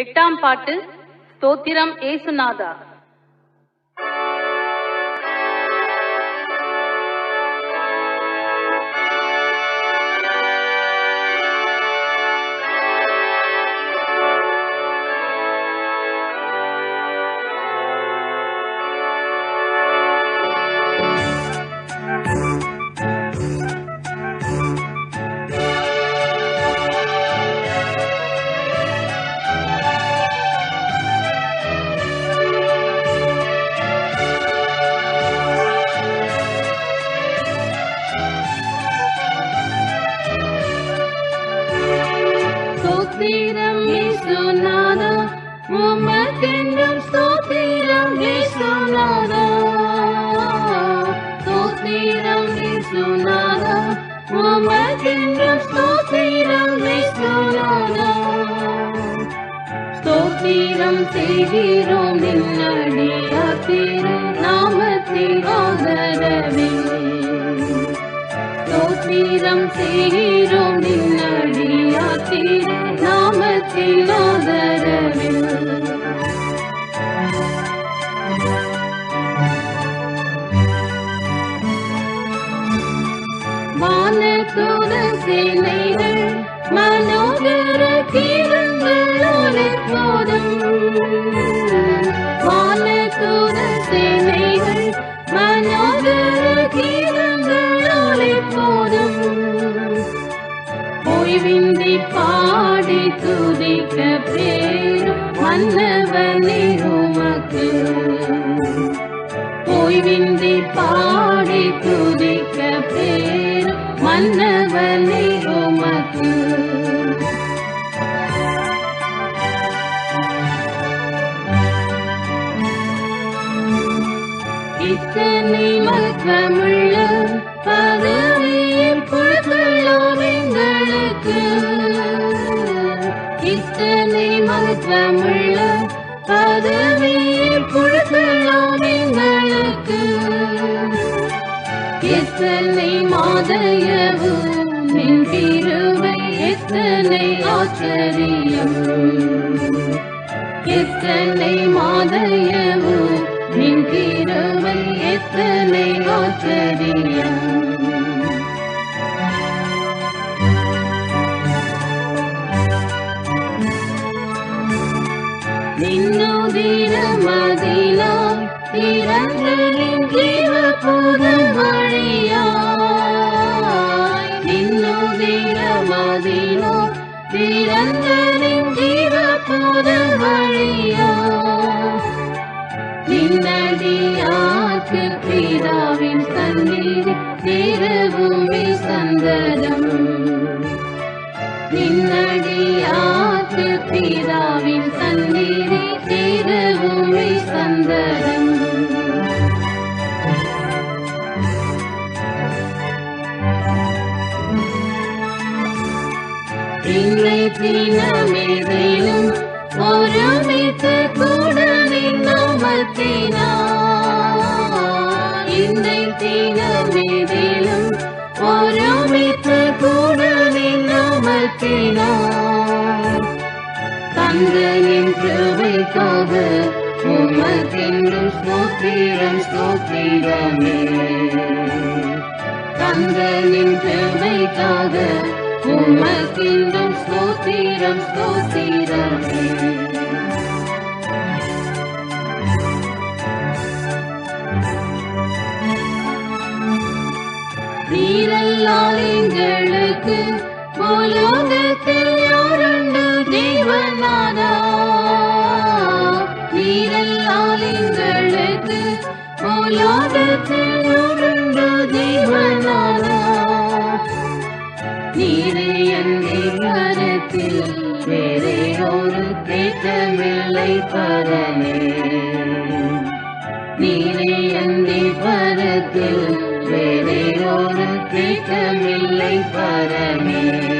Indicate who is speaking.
Speaker 1: எட்டாம் பாட்டு ஸ்தோத்திரம் ஏசுநாதா.
Speaker 2: உமக்கென்றும் ஸ்தோத்திரம் இயேசுநாதா ஸ்தோத்திரம் செய்கிறோம் ஸ்தோத்திரம் செய்கிறோம் நின்னடியார் திரு நாமத்தின் வானதூத மனோகர கீதங்கள் போதும். வானதூத சேனைகள் மனோகர கீதங்கள் போதும். ஓய்வின்றி பாடி துதிக்க பேரும் மன்னவனே உமக்கு. ஓய்வின்றி பாடி துதிக்க மன்னவனே உமக்கு. இத்தனை மகமுள்ள பதவியில் கொடுத்துள்ளோம் எங்களுக்கு. இத்தனை மகமுள்ள பதவியில் கொடுத்துள்ளோம் எங்களுக்கு. எத்தனை மாதையவு நின் கிருபை எத்தனை ஆச்சரியம். எத்தனை மாதையவு நின் கிருபை எத்தனை ஆச்சரியம். நின்னுதிரமதிலாம் திறந்தனின் நின்னுதிரமதிலாம் திறந்தனின் ஜீவ புதன் வழியாய் நின்னடியாக்கு பிதாவின் சந்நிதி திருபூமி சந்ததம். நின்னடி திங்களை தினமேதிலும் ஒருமித்து கூட நின்னமத்தினார் இன்னை தினமேதிலும் ஒருமித்து கூட நின்னமத்தினார் தந்தனின் கிருபைக்காக உமக்கென்றும் ஸ்தோத்திரம் ஸ்தோத்திரமே. தந்தையின் கிருபைக்காக உமக்கென்றும் ஸ்தோத்திரம் ஸ்தோத்திரமே. நீரல்லால் எங்களுக்கு உலகத்தில் யாருண்டு தேவனானா? நீரல்லால் எங்களுக்கு உலகத்தில் யாருண்டு தேவனானா? நீரே என்னை கருத்தில் வேறே ஒரு தேட்டமில்லை பரமே. நீரே என்னை பரத்தில் வேறே ஒரு தேட்டமில்லை பரமே.